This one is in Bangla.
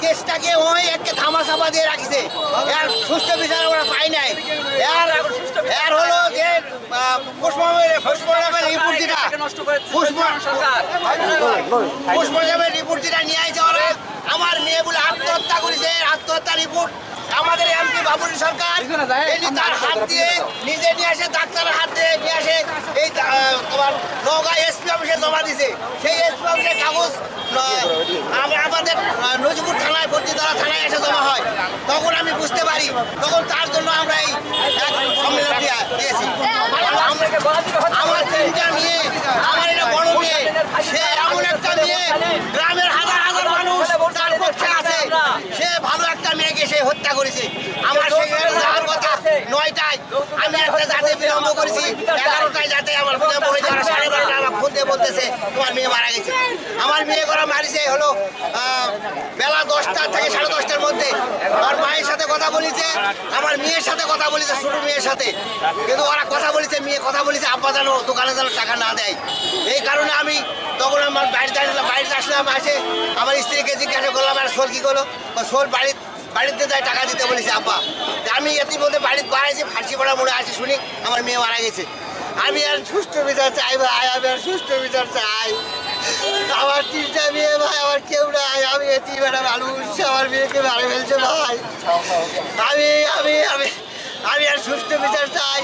দেশটাকে ওই একটা ধামা চাপা দিয়ে রাখিছে। এর সুস্থ বিচার আমরা পাই নাই। এর এর হলো যে পুষ্পমের রিপোর্ট যেটা পুষ্প পুষ্পমের রিপোর্ট যেটা নিয়ে আইছে ওরা। আমার মেয়ে বলে আত্মহত্যা করেছে। আত্মহত্যা রিপোর্ট আমাদের এমপি বাবুল সরকার। তার হাত দিয়ে নিজে নিয়ে আসে, ডাক্তারের হাত দিয়ে নিয়ে আসে। এই তোমার নওগাঁ এসপি অফিসে জমা দিছে। সেই এসপি অফিসে কাগজ আহ, আম- আমাদের আহ, নজিপুর থানায় ভর্তিতলা থানায় এসে জমা হয়। তখন আমি বুঝতে পারি, তখন তার জন্য আমরা এই আমার এটা মেয়ে একটা গ্রামের তার সে ভালো একটা মেয়েকে সে হত্যা করেছে। আমার কথা, নয়টায় আমি একটা যাতে করেছি যাতে আমার আমার তোমার মেয়ে মারা গেছে। আমার মেয়ে করা মারিছে হলো আহ, বেলা দশটা থেকে সাড়ে দশটার মধ্যে আমার মায়ের সাথে কথা বলেছে, আমার মেয়ের সাথে কথা বলেছে, ছোট মেয়ের সাথে। কিন্তু ওরা কথা বলেছে, মেয়ে কথা বলেছে, আব্বা যেন দোকানে যেন টাকা না দেয়। এই কারণে আমি তখন আমার বাড়িতে আসলাম বাড়িতে আসলাম, আসে আমার স্ত্রীকে জিজ্ঞাসা করলাম, আর সোল কি করল? সোল বাড়ি বাড়িতে যাই টাকা দিতে বলেছে, আব্বা আমি বলতে বাড়িতে বাড়াইছি ফাঁসি পড়া মনে আছে শুনি আমার মেয়ে মারা গেছে। আমি আর সুষ্ঠু বিচার চাই ভাই, আমি আর সুষ্ঠু বিচার চাই। আমার তিনটা মেয়ে ভাই, আমার কেউ নাই আমার মেয়েকে আমি আমি আমি আমি আর সুস্থ বিচার চাই।